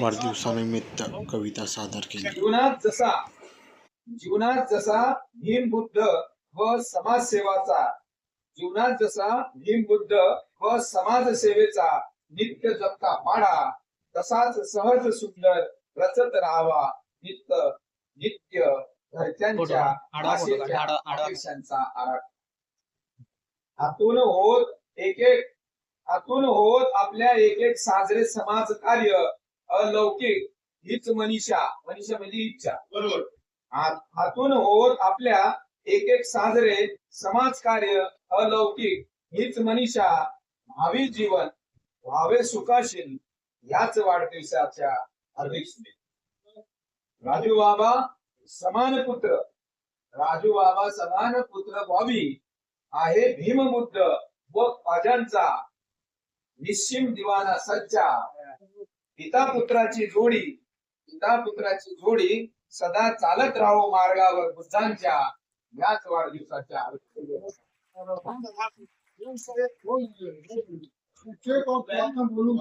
वाढदिवसानिमित्त कविता सादर केली. जीवनात जसा जीवनात जसा भीम बुद्ध व समाजसेवाचा जीवनात जसा भीम बुद्ध व समाजसेवेचा नित्य जपता पाडा तसाच सहज सुंदर रचत राहावा नित्य नित्य घरच्यांच्या आशेच्या अपेक्षांचा आराख आतून होत एक एक आतून होत आपल्या एक एक साजरे समाज कार्य अलौकिक हीच मनीषा मनीषा म्हणजे इच्छा. बरोबर. आतून होत आपल्या एक एक साजरे समाज कार्य अलौकिक हीच मनीषा भावी जीवन व्हावे सुखाशील याच वाढदिवसाच्या हार्दिक शुभेच्छा राजू बाबा समान पुत्र. राजू बाबा समान पुत्र व्हावी आहे भीमबुद्ध व अजांचा निश्चिम दिवाना सज्जा. पिता पुत्राची जोडी पिता पुत्राची जोडी सदा चालत राहो मार्गावर बुद्धांच्या याच वाढदिवसाच्या बोलू